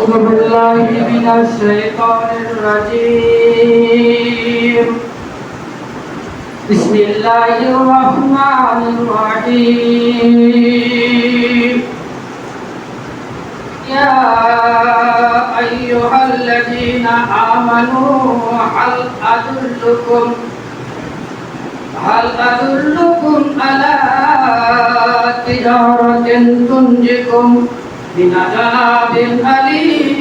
أعوذ بالله من الشيطان الرجيم بسم الله الرحمن الرحيم يا أيها الذين آمنوا هل أدلكم هل أدلكم على تجارة تنجكم من عذاب أليم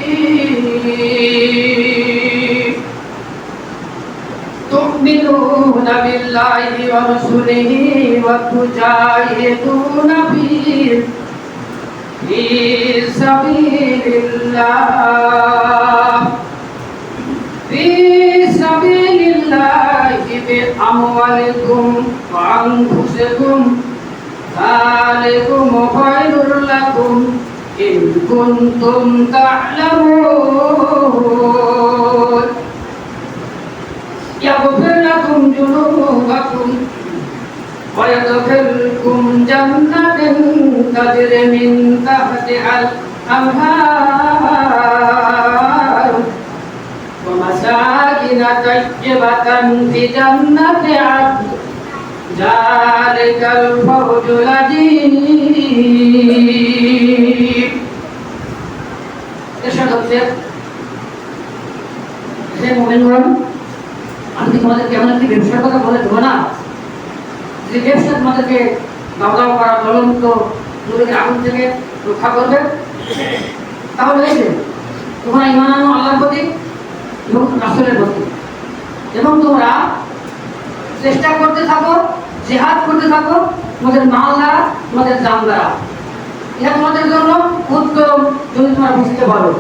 تؤمنون بالله ورسله وتجاهدون في في سبيل الله في سبيل الله بأموالكم وأنفسكم ذلكم خير لكم إن كنتم تعلمون يغفر لكم ذنوبكم ويدخلكم جنة تجري من تحتها الأنهار ومساكن طيبة في جنة عدن ذلك الفوز العظيم আমি কি তোমাদেরকে এমন একটি ব্যবসার কথা বলে দেবো না? তোমাদেরকে আগুন থেকে রক্ষা করবে? তাহলে তোমরা এবং এবং তোমরা চেষ্টা করতে থাকো, জেহাদ করতে থাকো, তোমাদের মাল দ্বারা, তোমাদের জান দ্বারা। এটা তোমাদের জন্য উত্তম যদি তোমরা বুঝতে পারো।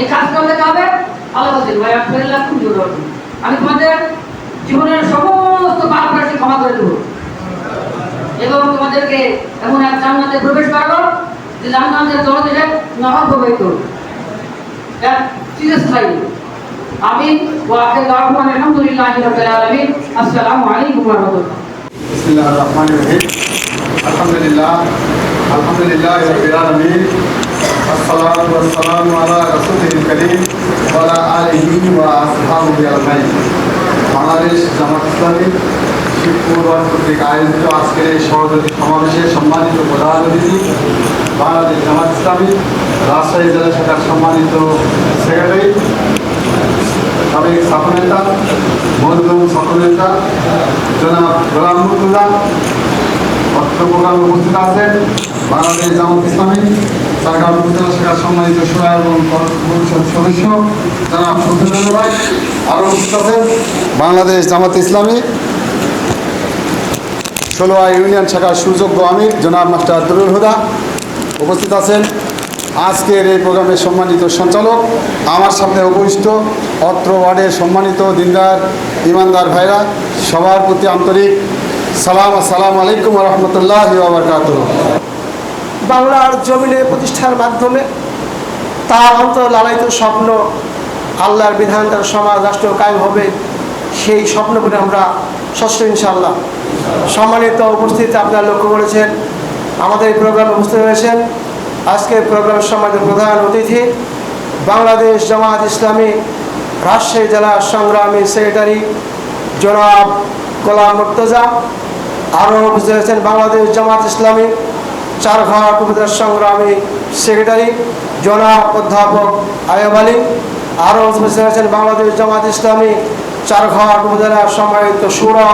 এই কাজ করলে যাবে আল্লাহ খুব জরুরি আমি তোমাদের জীবনের সমস্ত পাপ রাশি ক্ষমা করে দেবো। এবং তোমাদেরকে এমন এক জান্নাতে প্রবেশ করাবো যে জান্নাতের দরদেশে নহর প্রবাহিত এক চিরস্থায়ী। আমি ওয়াকে দাওয়ান আলহামদুলিল্লাহ রাব্বিল আলামিন। আসসালামু আলাইকুম ওয়া রাহমাতুল্লাহ। বিসমিল্লাহির রহমানির রহিম। আলহামদুলিল্লাহ। الحمد لله الحمد لله رب العالمين الصلاة والسلام على رسوله الكريم وعلى آله وأصحابه أجمعين বাংলাদেশ জামাত ইসলামী শিবপুর ওয়ার্ড কর্তৃক আয়োজিত আজকের এই সহযোগী সমাবেশে সম্মানিত প্রধান অতিথি বাংলাদেশ জামাত ইসলামী রাজশাহী জেলা শাখার সম্মানিত সেক্রেটারি সাবেক ছাত্রনেতা মজলুম ছাত্রনেতা জনাব গোলাম মুর্তুজা অত্র প্রোগ্রামে উপস্থিত আছেন বাংলাদেশ জামাত ইসলামী সরকার উপজেলা শাখার সম্মানিত সভা এবং পরিষদ সদস্য জনাব সুন্দর ভাই আরও বাংলাদেশ জামাত ইসলামী ষোলোয়া ইউনিয়ন শাখার সুযোগ্য আমির জনাব মাস্টার আব্দুল হুদা উপস্থিত আছেন। আজকের এই প্রোগ্রামের সম্মানিত সঞ্চালক, আমার সামনে উপবিষ্ট অত্র ওয়ার্ডের সম্মানিত দিনদার, ইমানদার ভাইরা, সবার প্রতি আন্তরিক সালাম, আসসালামু আলাইকুম রহমতুল্লাহ বাবরকাত বাংলার জমিনে প্রতিষ্ঠার মাধ্যমে তার অন্তর লালায়িত স্বপ্ন আল্লাহর বিধান তার সমাজ রাষ্ট্র কায়েম হবে, সেই স্বপ্ন করে আমরা ষষ্ঠ ইনশাল্লাহ সম্মানিত উপস্থিতি আপনারা লক্ষ্য করেছেন, আমাদের এই প্রোগ্রামে উপস্থিত হয়েছেন আজকের প্রোগ্রাম সম্মানিত প্রধান অতিথি, বাংলাদেশ জামাত ইসলামী রাজশাহী জেলার সংগ্রামী সেক্রেটারি জনাব গোলাম মুর্তজা। আরও উপস্থিত হয়েছেন বাংলাদেশ জামাত ইসলামী চারঘাট উপজেলার সংগ্রামী সেক্রেটারি জনাব অধ্যাপক আয়ব আলী, আরও উপস্থিত আছেন বাংলাদেশ জামাত ইসলামী চারঘাট উপজেলার সম্মানিত সুরা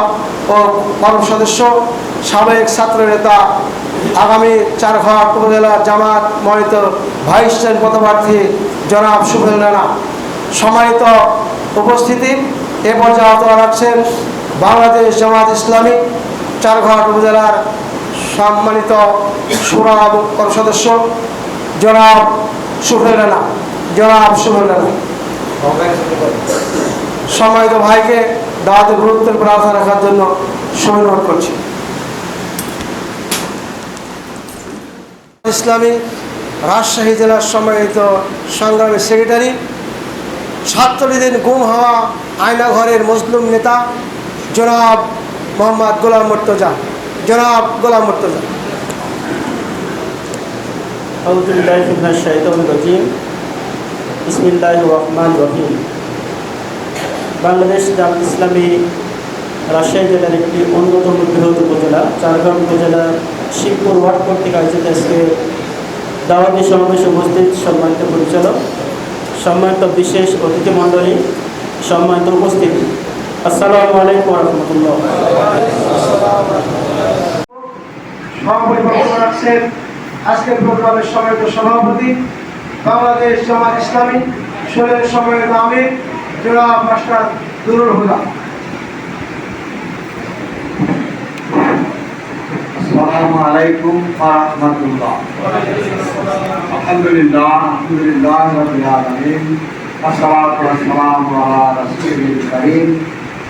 ও কর্ম সদস্য, সাবেক ছাত্র নেতা, আগামী চারঘাট উপজেলা জামাত মনোনীত ভাইস চেয়ার পদপ্রার্থী জনাব সুফেল রানা সম্মানিত উপস্থিতি, এ পর্যায়ে রাখছেন বাংলাদেশ জামাত ইসলামী চারঘাট উপজেলার সম্মানিত সুরা সদস্য জনাব সুফেল রানা। জনাব সুফেল রানা। সম্মানিত ভাইকে দাওয়াতে গুরুত্বের প্রার্থনা রাখার জন্য সময় করছি। ইসলামী রাজশাহী জেলার সম্মানিত সংগ্রামী সেক্রেটারি ছাত্রলীদের গুম হওয়া আয়নাঘরের মজলুম নেতা, জনাব মোহাম্মদ গোলাম মর্তজা। জনাব গোলাম মুর্তজা। বাংলাদেশ জাম ইসলামী রাজশাহী জেলার একটি অন্যতম বৃহৎ উপজেলা, চারগ্রাম উপজেলার শিবপুর ওয়ার্ড কর্তৃক আয়োজিত আজকে দাওয়াতি সমাবেশ উপস্থিত সম্মানিত পরিচালক, সম্মানিত বিশেষ অতিথিমণ্ডলী, সম্মানিত উপস্থিত। আসসালামু আলাইকুম রহমতুল্লাহ। সভাপতি বক্তব্য রাখছেন আজকের প্রোগ্রামের সম্মানিত সভাপতি বাংলাদেশ জামাত ইসলামী শরীরের সম্মানিত আমির জনাব মাস্টার দুরুল হুদা السلام عليكم ورحمة الله الحمد لله الحمد لله رب العالمين والصلاة والسلام على رسوله الكريم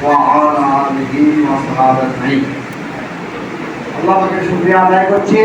وعلى آله وصحبه أجمعين আল্লাহ শুক্রিয়া আদায় করছি।